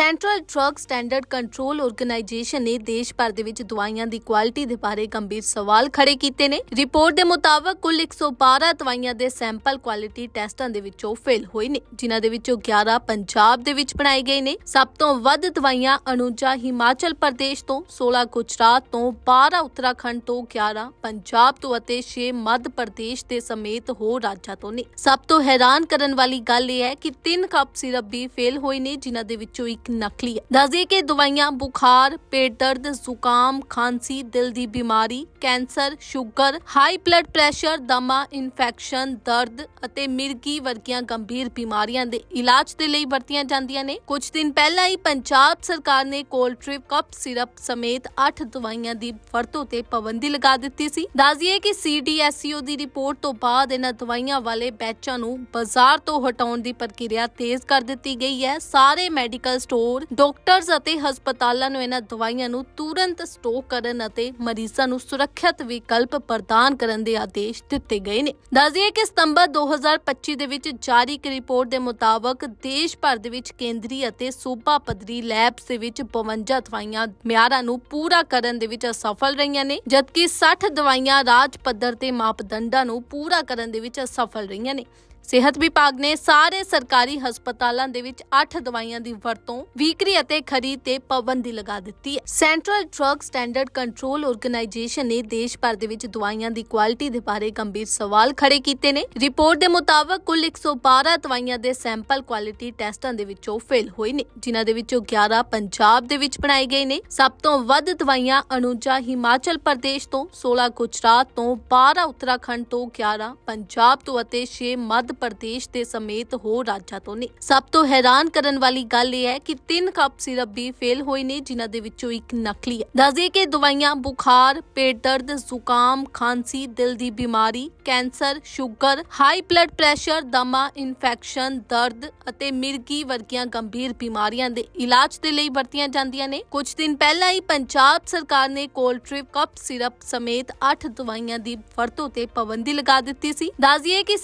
Central drug standard control organisation ਨੇ ਦੇਸ਼ ਭਰ ਦੇ ਵਿੱਚ ਦਵਾਈਆਂ ਦੀ ਕੁਆਲਿਟੀ ਦੇ ਬਾਰੇ ਗੰਭੀਰ ਸਵਾਲ ਖੜੇ ਕੀਤੇ ਨੇ। ਰਿਪੋਰਟ ਦੇ ਮੁਤਾਬਕ ਕੁੱਲ 112 ਦਵਾਈਆਂ ਦੇ ਸੈਂਪਲ ਕੁਆਲਿਟੀ ਟੈਸਟਾਂ ਦੇ ਵਿੱਚੋਂ ਫੇਲ ਹੋਏ ਨੇ, ਜਿਨ੍ਹਾਂ ਦੇ ਵਿੱਚੋਂ 11 ਪੰਜਾਬ ਦੇ ਵਿੱਚ ਬਣਾਏ ਗਏ ਨੇ। ਸਭ ਤੋਂ ਵੱਧ ਦਵਾਈਆਂ ਅਨੁਜਾ ਹਿਮਾਚਲ ਪ੍ਰਦੇਸ਼ ਤੋਂ 16 ਗੁਜਰਾਤ ਤੋਂ 12 ਉੱਤਰਾਖੰਡ ਤੋਂ 11 ਪੰਜਾਬ ਤੋਂ ਅਤੇ 6 ਮੱਧ ਪ੍ਰਦੇਸ਼ ਦੇ ਸਮੇਤ ਹੋਰ ਰਾਜਾਂ ਤੋਂ ਨੇ। ਸਭ ਤੋਂ ਹੈਰਾਨ ਕਰਨ ਵਾਲੀ ਗੱਲ ਇਹ ਹੈ ਕਿ ਤਿੰਨ ਕੱਪ ਸਿਰਪ ਵੀ ਫੇਲ ਹੋਏ ਨੇ, ਜਿਨ੍ਹਾਂ ਦੇ ਵਿੱਚੋਂ ਇੱਕ ਨਕਲੀ ਹੈ ਦੱਸਦੇ ਕਿ ਦਵਾਈਆਂ, ਬੁਖਾਰ, ਪੇਟ ਦਰਦ, ਜ਼ੁਕਾਮ, ਖਾਂਸੀ, ਦਿਲ ਦੀ ਬਿਮਾਰੀ, cancer, sugar, high blood pressure, ਦਮਾ, ਇਨਫੈਕਸ਼ਨ, ਦਰਦ ਅਤੇ ਮਿਰਗੀ ਵਰਗੀਆਂ ਗੰਭੀਰ ਬਿਮਾਰੀਆਂ ਦੇ ਇਲਾਜ ਦੇ ਲਈ ਵਰਤੀਆਂ ਜਾਂਦੀਆਂ ਨੇ। ਕੁਝ ਦਿਨ ਪਹਿਲਾਂ ਹੀ ਪੰਜਾਬ ਸਰਕਾਰ ਨੇ ਕੋਲਟ੍ਰਿਪ ਕੱਪ ਸਿਰਪ ਸਮੇਤ 8 ਦਵਾਈਆਂ ਦੀ ਵਰਤੋਂ ਤੇ ਪਾਬੰਦੀ ਲਗਾ ਦਿੱਤੀ ਸੀ। ਦੱਸਦੀਏ ਕਿ ਸੀਡੀਐਸਈਓ ਦੀ ਰਿਪੋਰਟ ਤੋਂ ਬਾਅਦ ਇਹਨਾਂ ਦਵਾਈਆਂ ਵਾਲੇ ਬੈਚਾਂ ਨੂੰ ਬਾਜ਼ਾਰ ਤੋਂ ਹਟਾਉਣ ਦੀ ਪ੍ਰਕਿਰਿਆ ਤੇਜ਼ ਕਰ ਦਿੱਤੀ ਗਈ ਹੈ। ਸਾਰੇ ਮੈਡੀਕਲ ਸਟੋਰ ਡਾਕਟਰਸ ਅਤੇ ਹਸਪਤਾਲਾਂ ਨੂੰ ਇਹਨਾਂ ਦਵਾਈਆਂ ਨੂੰ ਤੁਰੰਤ ਸਟੋਕ ਕਰਨ ਅਤੇ ਮਰੀਜ਼ਾਂ ਨੂੰ ਸੁਰੱਖਿਅਤ ਵਿਕਲਪ ਪ੍ਰਦਾਨ ਕਰਨ ਦੇ ਆਦੇਸ਼ ਦਿੱਤੇ ਗਏ ਨੇ। ਦੱਸਦੀਏ ਕਿ ਸਤੰਬਰ 2025 ਦੇ ਵਿੱਚ ਜਾਰੀ ਇੱਕ ਰਿਪੋਰਟ ਦੇ ਮੁਤਾਬਕ ਦੇਸ਼ ਭਰ ਦੇ ਵਿੱਚ ਕੇਂਦਰੀ ਅਤੇ ਸੂਬਾ ਪੱਧਰੀ ਲੈਬਸ ਦੇ ਵਿੱਚ 52 ਦਵਾਈਆਂ ਮਿਆਰਾਂ ਨੂੰ ਪੂਰਾ ਕਰਨ ਦੇ ਵਿੱਚ ਅਸਫਲ ਰਹੀਆਂ ਨੇ, ਜਦਕਿ 60 ਦਵਾਈਆਂ ਰਾਜ ਪੱਧਰ ਤੇ ਮਾਪਦੰਡਾਂ ਨੂੰ ਪੂਰਾ ਕਰਨ ਦੇ ਵਿੱਚ ਅਸਫਲ ਰਹੀਆਂ ਨੇ। ਸਿਹਤ ਵਿਭਾਗ ਨੇ ਸਾਰੇ ਸਰਕਾਰੀ ਹਸਪਤਾਲਾਂ ਦੇ ਵਿੱਚ 8 ਦਵਾਈਆਂ ਦੀ ਵਰਤੋਂ, ਵਿਕਰੀ ਅਤੇ ਖਰੀਦ ਤੇ ਪਾਬੰਦੀ ਲਗਾ ਦਿੱਤੀ ਹੈ। Central drug standard control organisation ਨੇ ਦੇਸ਼ ਭਰ ਦੇ ਵਿੱਚ ਦਵਾਈਆਂ ਦੀ ਕੁਆਲਿਟੀ ਦੇ ਬਾਰੇ ਗੰਭੀਰ ਸਵਾਲ ਖੜੇ ਕੀਤੇ ਨੇ। ਰਿਪੋਰਟ ਦੇ ਮੁਤਾਬਕ, ਕੁੱਲ 112 ਦਵਾਈਆਂ ਦੇ ਸੈਂਪਲ ਕੁਆਲਿਟੀ ਟੈਸਟਾਂ ਦੇ ਵਿੱਚੋਂ ਫੇਲ ਹੋਏ ਨੇ, ਜਿਨ੍ਹਾਂ ਦੇ ਵਿੱਚੋਂ 11 ਪੰਜਾਬ ਦੇ ਵਿੱਚ ਬਣਾਏ ਗਏ ਨੇ। ਸਭ ਤੋਂ ਵੱਧ ਦਵਾਈਆਂ ਅਨੁਜਾ ਹਿਮਾਚਲ ਪ੍ਰਦੇਸ਼ ਤੋਂ 16 ਗੁਜਰਾਤ ਤੋਂ 12 ਉੱਤਰਾਖੰਡ ਤੋਂ 11 ਪੰਜਾਬ ਤੋਂ ਅਤੇ 6 ਮੱਧ ਪ੍ਰਦੇਸ਼ ਦੇ ਸਮੇਤ ਹੋਰ ਰਾਜਾਂ ਤੋਂ ਨੇ। ਸਭ ਤੋਂ ਹੈਰਾਨ ਕਰਨ ਵਾਲੀ ਗੱਲ ਇਹ ਹੈ ਕਿ ਤਿੰਨ ਕੱਪ ਸਿਰਪ ਵੀ ਫੇਲ ਹੋਏ ਨੇ, ਜਿਨ੍ਹਾਂ ਦੇ ਵਿੱਚੋਂ ਇੱਕ ਨਕਲੀ ਹੈ। ਦੱਸਦੇ ਕਿ ਦਵਾਈਆਂ ਬੁਖਾਰ, ਪੇਟ ਦਰਦ, ਜ਼ੁਕਾਮ, ਖਾਂਸੀ, ਦਿਲ ਦੀ ਬਿਮਾਰੀ, cancer, sugar, high blood pressure, ਦਮਾ ਇਨਫੈਕਸ਼ਨ, ਦਰਦ ਅਤੇ ਮਿਰਗੀ ਵਰਗੀਆਂ ਗੰਭੀਰ ਬਿਮਾਰੀਆਂ ਦੇ ਇਲਾਜ ਦੇ ਲਈ ਵਰਤੀਆਂ ਜਾਂਦੀਆਂ ਨੇ। ਕੁਝ ਦਿਨ ਪਹਿਲਾਂ ਹੀ ਪੰਜਾਬ ਸਰਕਾਰ ਨੇ ਕੋਲਟ੍ਰਿਪ ਕੱਪ ਸਿਰਪ ਸਮੇਤ 8 ਦਵਾਈਆਂ ਦੀ ਵਰਤੋਂ ਤੇ ਪਾਬੰਦੀ ਲਗਾ ਦਿੱਤੀ ਸੀ। ਦੱਸਦੀਏ ਕਿ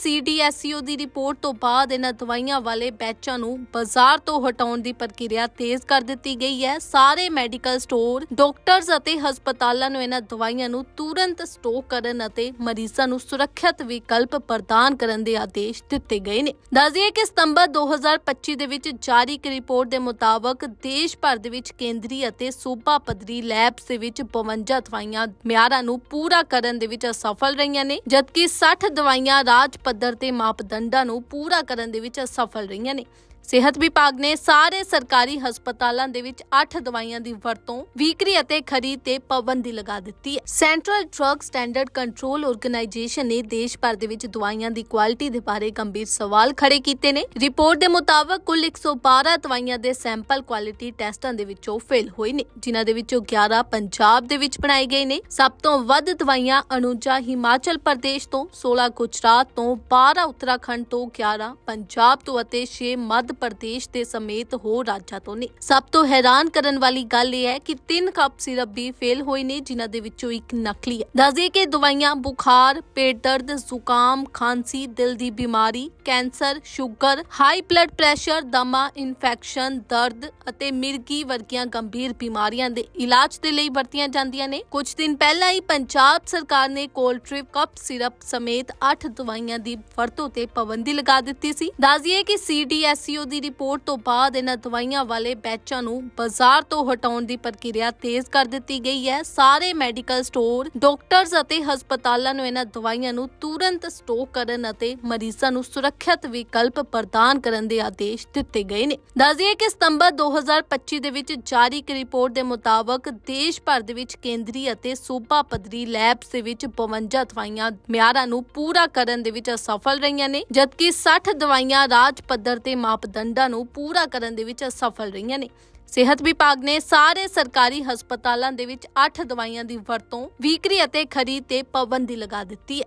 ਸੀਡੀਐਸਈਓ ਦੀ ਰਿਪੋਰਟ ਤੋਂ ਬਾਅਦ ਇਹਨਾਂ ਦਵਾਈਆਂ ਵਾਲੇ ਬੈਚਾਂ ਨੂੰ ਬਾਜ਼ਾਰ ਤੋਂ ਹਟਾਉਣ ਦੀ ਪ੍ਰਕਿਰਿਆ ਤੇਜ਼ ਕਰ ਦਿੱਤੀ ਗਈ ਹੈ। ਸਾਰੇ ਮੈਡੀਕਲ ਸਟੋਰ, ਡਾਕਟਰਸ ਅਤੇ ਹਸਪਤਾਲਾਂ ਨੂੰ ਇਹਨਾਂ ਦਵਾਈਆਂ ਨੂੰ ਤੁਰੰਤ ਸਟੋਕ ਕਰਨ ਅਤੇ ਮਰੀਜ਼ਾਂ ਨੂੰ ਸੁਰੱਖਿਅਤ ਵਿਕਲਪ ਪ੍ਰਦਾਨ ਕਰਨ ਦੇ ਆਦੇਸ਼ ਦਿੱਤੇ ਗਏ ਨੇ। ਦੱਸਦੀਏ ਕਿ ਸਤੰਬਰ 2025 ਦੇ ਵਿੱਚ ਜਾਰੀ ਇੱਕ ਰਿਪੋਰਟ ਦੇ ਮੁਤਾਬਕ ਦੇਸ਼ ਭਰ ਦੇ ਵਿੱਚ ਕੇਂਦਰੀ ਅਤੇ ਸੂਬਾ ਪੱਧਰੀ ਲੈਬਸ ਦੇ ਵਿੱਚ 52 ਦਵਾਈਆਂ ਮਿਆਰਾਂ ਨੂੰ ਪੂਰਾ ਕਰਨ ਦੇ ਵਿੱਚ ਅਸਫਲ ਰਹੀਆਂ ਨੇ, ਜਦਕਿ 60 ਦਵਾਈਆਂ ਰਾਜ ਪੱਧਰ ਤੇ ਮਾਪ ਮਾਪਦੰਡਾਂ ਨੂੰ ਪੂਰਾ ਕਰਨ ਦੇ ਵਿੱਚ ਅਸਫਲ ਰਹੀਆਂ ਨੇ। ਸਿਹਤ ਵਿਭਾਗ ਨੇ ਸਾਰੇ ਸਰਕਾਰੀ ਹਸਪਤਾਲਾਂ ਦੇ ਵਿੱਚ 8 ਦਵਾਈਆਂ ਦੀ ਵਰਤੋਂ, ਵਿਕਰੀ ਅਤੇ ਖਰੀਦ ਤੇ ਪਾਬੰਦੀ ਲਗਾ ਦਿੱਤੀ ਹੈ। Central drug standard control organisation ਨੇ ਦੇਸ਼ ਭਰ ਦੇ ਵਿੱਚ ਦਵਾਈਆਂ ਦੀ ਕੁਆਲਿਟੀ ਦੇ ਬਾਰੇ ਗੰਭੀਰ ਸਵਾਲ ਖੜੇ ਕੀਤੇ ਨੇ। ਰਿਪੋਰਟ ਦੇ ਮੁਤਾਬਕ, ਕੁੱਲ 112 ਦਵਾਈਆਂ ਦੇ ਸੈਂਪਲ ਕੁਆਲਿਟੀ ਟੈਸਟਾਂ ਦੇ ਵਿੱਚੋਂ ਫੇਲ ਹੋਏ ਨੇ, ਜਿਨ੍ਹਾਂ ਦੇ ਵਿੱਚੋਂ 11 ਪੰਜਾਬ ਦੇ ਵਿੱਚ ਬਣਾਏ ਗਏ ਨੇ। ਸਭ ਤੋਂ ਵੱਧ ਦਵਾਈਆਂ ਅਨੁਜਾ ਹਿਮਾਚਲ ਪ੍ਰਦੇਸ਼ ਤੋਂ 16 ਗੁਜਰਾਤ ਤੋਂ 12 ਉੱਤਰਾਖੰਡ ਤੋਂ 11 ਪੰਜਾਬ ਤੋਂ ਅਤੇ 6 ਮੱਧ ਪ੍ਰਦੇਸ਼ ਦੇ ਸਮੇਤ ਹੋਰ ਰਾਜਾਂ ਤੋਂ ਨੇ। ਸਭ ਤੋਂ ਹੈਰਾਨ ਕਰਨ ਵਾਲੀ ਗੱਲ ਇਹ ਹੈ ਕਿ ਤਿੰਨ ਕੱਪ ਸਿਰਪ ਵੀ ਫੇਲ ਹੋਏ ਨੇ, ਜਿਨ੍ਹਾਂ ਦੇ ਵਿੱਚੋਂ ਇੱਕ ਨਕਲੀ ਹੈ। ਦੱਸਦੇ ਕਿ ਦਵਾਈਆਂ ਬੁਖਾਰ, ਪੇਟ ਦਰਦ, ਜ਼ੁਕਾਮ, ਖਾਂਸੀ, ਦਿਲ ਦੀ ਬਿਮਾਰੀ, cancer, sugar, high blood pressure, ਦਮਾ, ਇਨਫੈਕਸ਼ਨ, ਦਰਦ ਅਤੇ ਮਿਰਗੀ ਵਰਗੀਆਂ ਗੰਭੀਰ ਬਿਮਾਰੀਆਂ ਦੇ ਇਲਾਜ ਦੇ ਲਈ ਵਰਤੀਆਂ ਜਾਂਦੀਆਂ ਨੇ। ਕੁਝ ਦਿਨ ਪਹਿਲਾਂ ਹੀ ਪੰਜਾਬ ਸਰਕਾਰ ਨੇ ਕੋਲਟ੍ਰਿਪ ਕੱਪ ਸਿਰਪ ਸਮੇਤ 8 ਦਵਾਈਆਂ ਦੀ ਵਰਤੋਂ ਤੇ ਪਾਬੰਦੀ ਲਗਾ ਦਿੱਤੀ ਸੀ। ਦੱਸਦੀਏ ਕਿ ਸੀਡੀਐਸਈਓ ਦੀ ਰਿਪੋਰਟ ਤੋਂ ਬਾਅਦ ਇਹਨਾਂ ਦਵਾਈਆਂ ਵਾਲੇ ਬੈਚਾਂ ਨੂੰ ਬਾਜ਼ਾਰ ਤੋਂ ਹਟਾਉਣ ਦੀ ਪ੍ਰਕਿਰਿਆ ਤੇਜ਼ ਕਰ ਦਿੱਤੀ ਗਈ ਹੈ। ਸਾਰੇ ਮੈਡੀਕਲ ਸਟੋਰ, ਡਾਕਟਰਸ ਅਤੇ ਹਸਪਤਾਲਾਂ ਨੂੰ ਇਹਨਾਂ ਦਵਾਈਆਂ ਨੂੰ ਤੁਰੰਤ ਸਟੋਕ ਕਰਨ ਅਤੇ ਮਰੀਜ਼ਾਂ ਨੂੰ ਸੁਰੱਖਿਅਤ ਵਿਕਲਪ ਪ੍ਰਦਾਨ ਕਰਨ ਦੇ ਆਦੇਸ਼ ਦਿੱਤੇ ਗਏ ਨੇ। ਦੱਸਦੀਏ ਕਿ ਸਤੰਬਰ 2025 ਦੇ ਵਿੱਚ ਜਾਰੀ ਇੱਕ ਰਿਪੋਰਟ ਦੇ ਮੁਤਾਬਕ ਦੇਸ਼ ਭਰ ਦੇ ਵਿੱਚ ਕੇਂਦਰੀ ਅਤੇ ਸੂਬਾ ਪੱਧਰੀ ਲੈਬਸ ਦੇ ਵਿੱਚ 52 ਦਵਾਈਆਂ ਮਿਆਰਾਂ ਨੂੰ ਪੂਰਾ ਕਰਨ ਦੇ ਵਿੱਚ ਅਸਫਲ ਰਹੀਆਂ ਨੇ, ਜਦਕਿ 60 ਦਵਾਈਆਂ ਰਾਜ ਪੱਧਰ ਤੇ ਮਾਪਦੰਡਾਂ ਨੂੰ ਪੂਰਾ ਕਰਨ ਦੇ ਵਿੱਚ ਅਸਫਲ ਰਹੀਆਂ ਨੇ। ਸਿਹਤ ਵਿਭਾਗ ਨੇ ਸਾਰੇ ਸਰਕਾਰੀ ਹਸਪਤਾਲਾਂ ਦੇ ਵਿੱਚ 8 ਦਵਾਈਆਂ ਦੀ ਵਰਤੋਂ, ਵਿਕਰੀ ਅਤੇ ਖਰੀਦ ਤੇ ਪਾਬੰਦੀ ਲਗਾ ਦਿੱਤੀ ਹੈ।